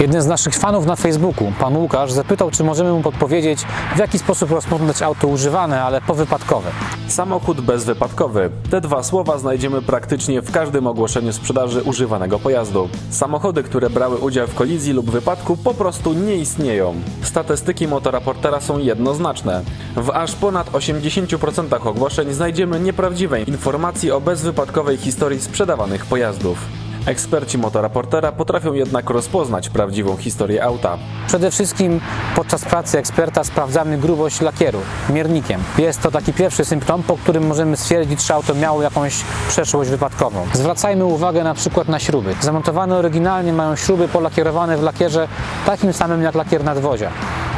Jeden z naszych fanów na Facebooku, pan Łukasz, zapytał, czy możemy mu podpowiedzieć, w jaki sposób rozpoznać auto używane, ale powypadkowe. Samochód bezwypadkowy. Te dwa słowa znajdziemy praktycznie w każdym ogłoszeniu sprzedaży używanego pojazdu. Samochody, które brały udział w kolizji lub wypadku po prostu nie istnieją. Statystyki motoraportera są jednoznaczne. W aż ponad 80% ogłoszeń znajdziemy nieprawdziwe informacje o bezwypadkowej historii sprzedawanych pojazdów. Eksperci motoraportera potrafią jednak rozpoznać prawdziwą historię auta. Przede wszystkim podczas pracy eksperta sprawdzamy grubość lakieru miernikiem. Jest to taki pierwszy symptom, po którym możemy stwierdzić, czy auto miało jakąś przeszłość wypadkową. Zwracajmy uwagę na przykład na śruby. Zamontowane oryginalnie mają śruby polakierowane w lakierze takim samym jak lakier nadwozia.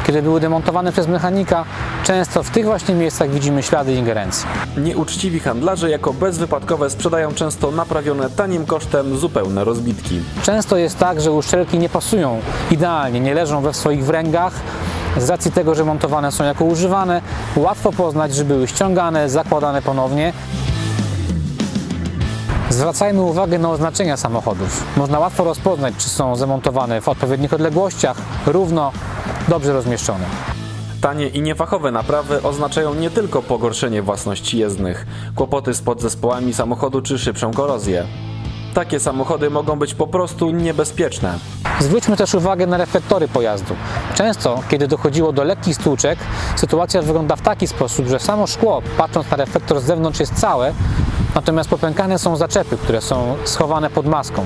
Kiedy były demontowane przez mechanika, często w tych właśnie miejscach widzimy ślady ingerencji. Nieuczciwi handlarze jako bezwypadkowe sprzedają często naprawione tanim kosztem zupełne rozbitki. Często jest tak, że uszczelki nie pasują idealnie, nie leżą we swoich wręgach. Z racji tego, że montowane są jako używane, łatwo poznać, że były ściągane, zakładane ponownie. Zwracajmy uwagę na oznaczenia samochodów. Można łatwo rozpoznać, czy są zamontowane w odpowiednich odległościach, równo, dobrze rozmieszczone. Tanie i niefachowe naprawy oznaczają nie tylko pogorszenie własności jezdnych, kłopoty z podzespołami samochodu czy szybszą korozję. Takie samochody mogą być po prostu niebezpieczne. Zwróćmy też uwagę na reflektory pojazdu. Często, kiedy dochodziło do lekkich stłuczek, sytuacja wygląda w taki sposób, że samo szkło, patrząc na reflektor z zewnątrz, jest całe, natomiast popękane są zaczepy, które są schowane pod maską.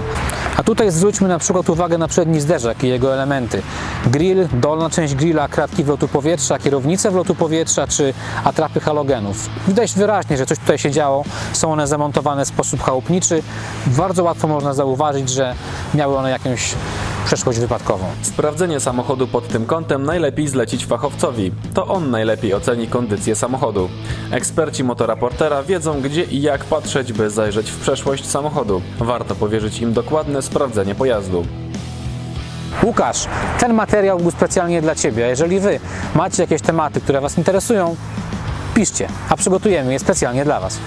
A tutaj zwróćmy na przykład uwagę na przedni zderzak i jego elementy. Grill, dolna część grilla, kratki wlotu powietrza, kierownice wlotu powietrza czy atrapy halogenów. Widać wyraźnie, że coś tutaj się działo. Są one zamontowane w sposób chałupniczy. Bardzo łatwo można zauważyć, że miały one jakąś przeszłość wypadkową. Sprawdzenie samochodu pod tym kątem najlepiej zlecić fachowcowi. To on najlepiej oceni kondycję samochodu. Eksperci motoraportera wiedzą gdzie i jak patrzeć, by zajrzeć w przeszłość samochodu. Warto powierzyć im dokładne sprawdzenie pojazdu. Łukasz, ten materiał był specjalnie dla Ciebie. A jeżeli Wy macie jakieś tematy, które Was interesują, piszcie, a przygotujemy je specjalnie dla Was.